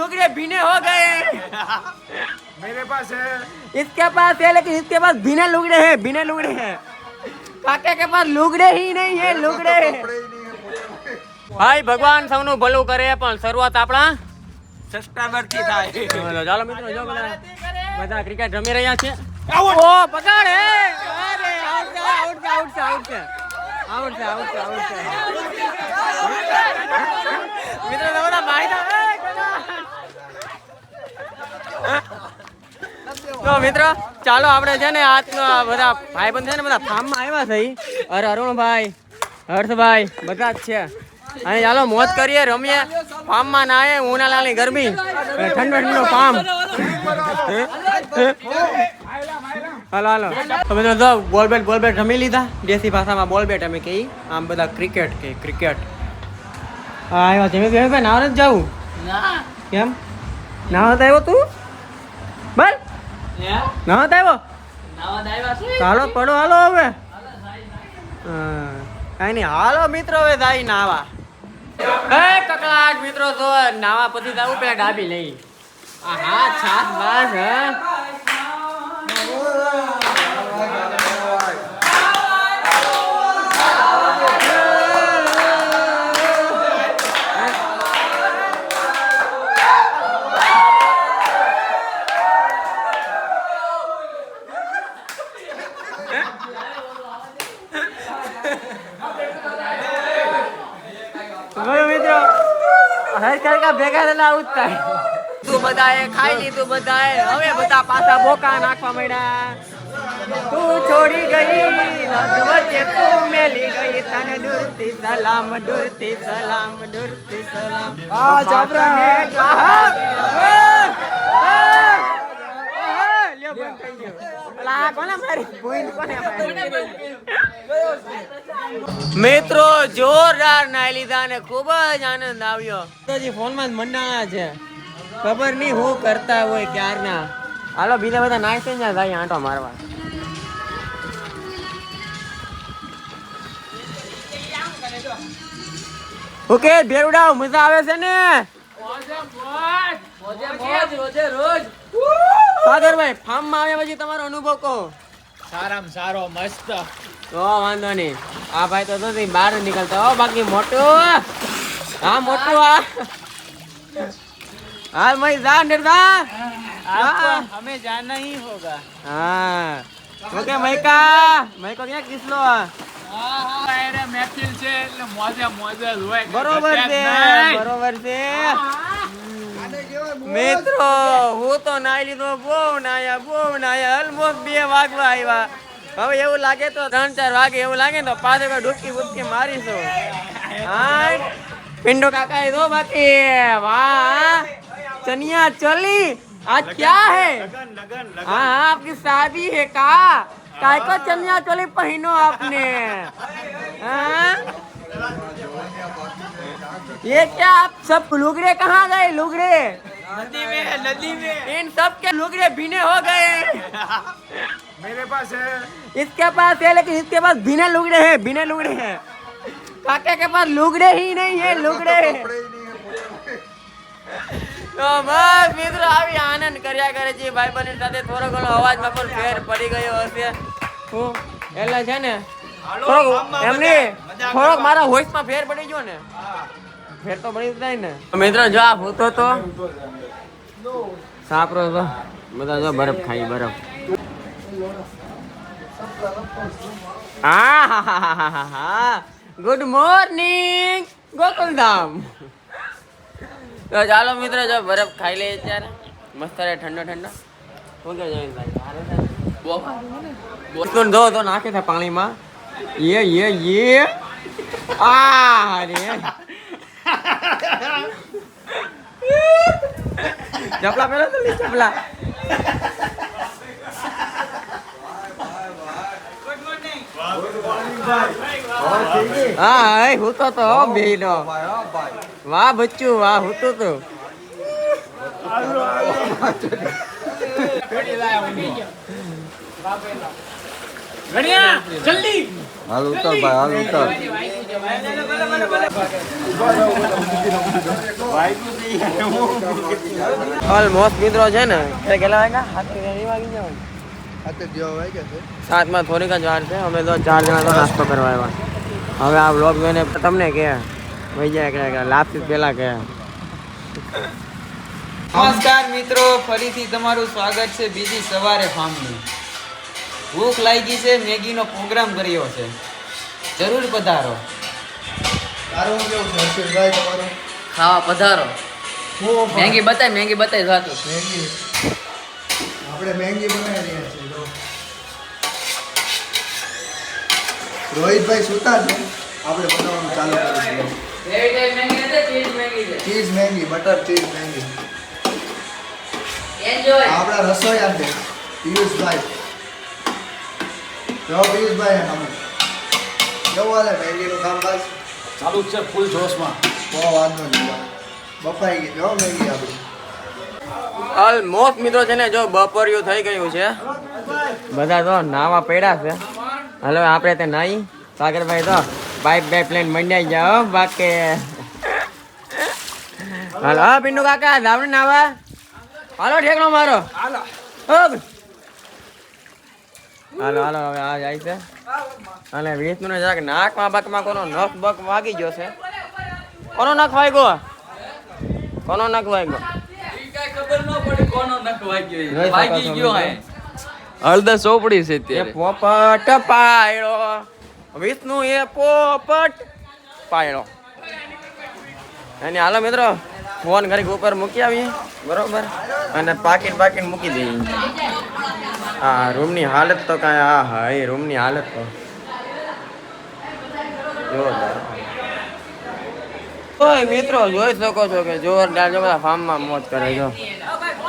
लुगड़े भीने हो गए मेरे पास है इसके पास है लेकिन इसके पास भीने लुगड़े हैं भीने लुगड़े हैं કાકા કે પાસ લુગડે ही नहीं है લુગડે ભાઈ ભગવાન સૌનું ભલું કરે પણ શરૂઆત આપણા સબસ્ક્રાઇબર થી થાય ચાલો ચાલો મિત્રો જો બધા બધા ક્રિકેટ રમી રહ્યા છે ઓ પકડ હે અરે આઉટ છે આઉટ છે આઉટ છે આઉટ છે આઉટ છે આઉટ છે આઉટ છે મિત્રો તો બધા તો મિત્રો ચાલો આપણે છે ને આ બધા ભાઈબંધ છે ને બધા ફાર્મમાં આવ્યા છે અરે અરુણભાઈ હર્ષભાઈ બધા જ છે. અને ચાલો મોજ કરીએ રમીએ. ફાર્મમાં નાએ ઉનાળાની ગરમી. ઠંડો ઠંડો ફાર્મ. હાલો હાલો. તમે તો જો બોલ બેટ બોલ બેટ રમી લીધા. દેશી ભાષામાં બોલ બેટ અમે કહીએ. આમ બધા ક્રિકેટ કે ક્રિકેટ. હા આવ્યા છે. મેં ભાઈ નાવ નથી જવું કેમ? નાવ આવ્યો તું? બોલ. નાવા તો આવ્યો? ચાલો પડો હાલો હવે. કઈ કાંઈ નહીં હાલો મિત્રો હવે જાય નાવા. એ કકડાટ મિત્રો તો નાવા પછી જવું પેલા ડાબી લઈ. આ હા છાસ બાસ હે બોલો મિત્રો હર ભેગા આવું જ થાય તું બધાએ ખાઈ લીધું બધાએ. હવે બધા પાછા બોકા નાખવા માંડ્યા. તું છોડી ગઈ વચ્ચે તું મેલી ગઈ. તને દુરતી સલામ દુરતી સલામ દુરતી સલામ. આ જાબરા. કોને મારી? કોને મારી? મિત્રો જોરદાર નાઈ લીધા ને ખૂબ જ આનંદ આવ્યો. તો હજી ફોનમાં જ મંડાણા છે. ખબર નહીં હું કરતા હોય ક્યારના. હાલો બીજા બધા નાઈ ને ભાઈ આંટો મારવા. ઓકે ભેરુડાવ મજા આવે છે ને? સાગરભાઈ ફાર્મમાં આવ્યા પછી તમારો અનુભવ કહો. સારામાં સારો મસ્ત. તો વાંધો નહીં. આ ભાઈ તો નથી બહાર નીકળતો. બાકી મોટું. હા મોટું આ હાલ મય જા નિર્ધાર. અમે જાના હી હોગા. હા. ઓકે મૈકા મૈકો ક્યાં કિસલો હા? હા બરોબર છે મિત્રો હું તો નાઈ લીધો બહુ નાયા બહુ નાયા. ઓલમોસ્ટ બે વાગવા આવ્યા. હવે એવું લાગે તો ત્રણ ચાર વાગે એવું લાગે ને તો પાછળ કોઈ ડૂબકી બુબકી મારીશું હા પિંડો કાકા એ દો બાકી વાહ चनिया चली आज क्या है हाँ हाँ आपकी शादी है का काय को चनिया चोली पहनो आपने हाँ? ये क्या आप सब लुगड़े कहाँ गए लुगड़े नदी में नदी में इन सब के लुगड़े भीने हो गए मेरे पास है इसके पास है लेकिन इसके पास भीने लुगड़े हैं भीने लुगड़े हैं काका के पास लुगड़े ही नहीं है लुगड़े તો બસ મિત્રો આવી આનંદ કર્યા કરે છે ભાઈ બહેન સાથે થોડો ઘણો અવાજમાં પણ ફેર પડી ગયો હશે હું એટલે છે ને થોડોક એમની થોડોક મારા વોઇસમાં ફેર પડી ગયો ને ફેર તો પડી જ જાય ને મિત્રો જો આ ભૂતો તો સાપરો તો બધા જો બરફ ખાઈ બરફ હા ગુડ મોર્નિંગ ગોકુલધામ. તો ચાલો મિત્રો, જો બરફ ખાઈ લઈએ ત્યારે મસ્ત રહે ઠંડો ઠંડો. શું કે જમીનભાઈ તો જો, તો નાખે છે પાણીમાં. યે યે યે. આ રે ચપલા પેલો તો ચપલા? હા હું તો તો બી નો વાહ બચ્ચું વાહ હું તો તો. હાલ ઉતર ભાઈ હાલ ઉતર. ઓલમોસ્ટ મિત્રો છે ને. કેટલા વાગ્યા સાત વાગી જાવ સાતમાં થોડીક જ વાર છે. અમે તો ચાર જણા તો નાસ્તો કરવા આવ્યા. હવે આ બ્લોગ જોઈને તમને કે ભાઈ જાય કે લાભથી પહેલા કે. નમસ્કાર મિત્રો ફરીથી તમારું સ્વાગત છે બીજી સવારે ફાર્મની ભૂખ લાગી છે મેગીનો પ્રોગ્રામ કર્યો છે. જરૂર પધારો. ખાવા પધારો. મેગી બતાય મેગી બતાય જાતું. આપણે મેંગી બનાવી રહ્યા છીએ રોહિતભાઈ સુતા છે. આપણે બનાવવાનું ચાલુ કરીશું cheese Maggi butter cheese Maggi આપણા રસોઈયા છે. પિયુષભાઈ. જો પિયુષભાઈ અમે. કેવું હાલે મેંગીનું કામકાજ? ચાલુ જ છે ફૂલ જોશમાં. બહુ વાંધો નહીં. બફાઈ ગઈ. જો મેંગી આપણી. ઓલમોસ્ટ મિત્રો છે ને જો બપોરિયું થઈ ગયું છે. બધા તો નાવા પડ્યા છે. હલો, આપણે તે નાઈ. સાગરભાઈ તો પાઇપ બાઇપ પ્લેન મંડાઈ જાઓ બાકી. હાલો, હા પિન્ડુ કાકા જાવને નાવા. હાલો, ઠેકણો મારો. હાલો હાલો હાલો, હવે આ જાય છે. અને વીસ મિનિટ જરાક નાકમાં બાકમાં કોનો નખ બક વાગી ગયો છે. કોનો નખ વાગ્યો? કોનો નખ વાગ્યો ખબર ન પડી કોનો નખ વાગ્યો જોઈ શકો વાગી ગયો હે. અડધા ચોપડી છે તે પોપટ પાયડો વિષ્ણુ એ પોપટ પાયડો અને હાલો મિત્રો ફોન ઘરે ઉપર મૂકી આવીએ બરોબર? અને પાકીટ પાકીટ મૂકી દઈએ. હા રૂમની હાલત તો કાંઈ હા હા એ રૂમની હાલત તો. જોરદાર ઓય મિત્રો જોઈ શકો છો કે જોરદાર જો બધા ફાર્મમાં મોજ કરે જો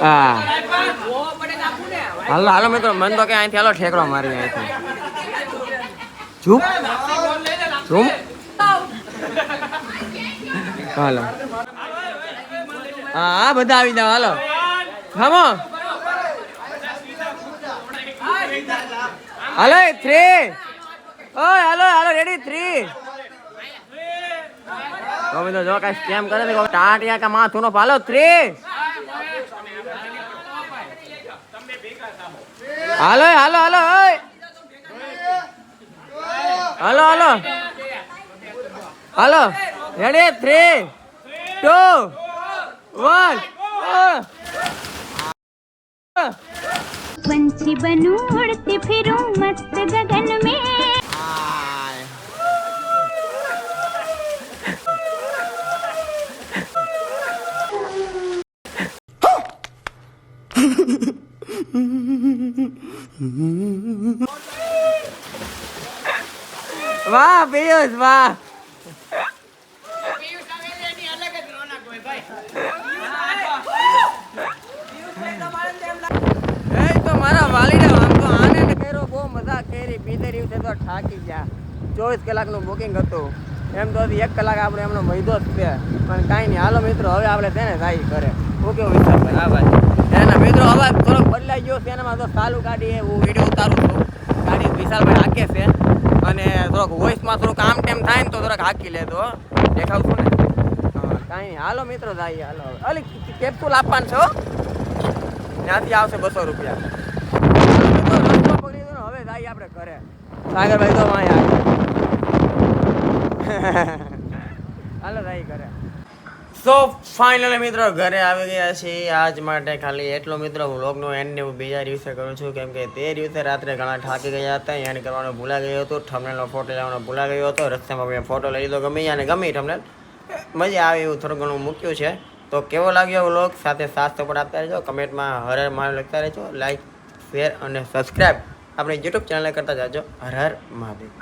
હા. હાલો હાલો મિત્રો મન તો કે અહીંથી હાલો ઠેકડો મારી અહીંથી. ચૂપ ચૂપ હાલો. હા બધા આવી જાવ હાલો. હમો. હાલો થ્રી ઓય હાલો હાલો રેડી થ્રી તમે તો જો કઈ સ્કેમ કરે ને ટાટિયા કા માથું નો પાલો થ્રી હાલો હાલો હાલો ઓય hello hello hello ready three two one पंछी बनूं उड़ती फिरूं मस्त गगन પિયુષ વાહ. તો મારા વાલીને આમ તો આને કર્યો બહુ મજા કરી છે તો થાકી ગયા. ચોવીસ કલાકનું બુકિંગ હતું. એમ તો એક કલાક આપણે એમનો મહિદો જ છે. પણ કાંઈ નહીં. હાલો મિત્રો હવે આપણે તેને થાય કરે હું કેવું વિશાલભાઈ હા ભાઈ. એના મિત્રો અવાજ થોડોક બદલાઈ ગયો છે એનામાં તો ચાલુ ગાડી હું વીડિયો ઉતારું છું. ગાડી વિશાલભાઈ હાકે છે. અને થોડોક વોઇસમાં થોડુંક આમ ટેમ થાય ને તો થોડોક હાકી લેતો દેખાવશું ને? કાંઈ નહીં. હાલો મિત્રો, જાય હાલો અલી કેપ્સુલ આપવાનું છો ત્યાંથી આવશે બસો રૂપિયા. હવે જાય આપણે ઘરે. સાગરભાઈ તો આવે હાલો. જાય ઘરે. સો ફાઇનલી મિત્રો, ઘરે આવી ગયા છીએ. આજ માટે ખાલી એટલો મિત્રો વ્લોગનો એન્ડ હું બીજા દિવસે કરું છું. કેમ કે તે દિવસે રાત્રે ઘણા થાકી ગયા હતા. એન્ડ કરવાનો ભૂલા ગયો હતો. થંબનેલનો ફોટો લેવાનો ભૂલા ગયો હતો. રસ્તામાં મેં ફોટો લઈ લીધો ગમે અને ગમે થંબનેલ મજા આવે એવું થોડું ઘણું મૂક્યું છે. તો કેવો લાગ્યો વ્લોગ સાથે સાથ સપોર્ટ આપતા રહેજો. કમેન્ટમાં હર હર મહાદેવ લખતા રહેજો. લાઇક શેર અને સબસ્ક્રાઈબ આપણે યુટ્યુબ ચેનલ કરતા જાજો. હર હર મહાદેવ.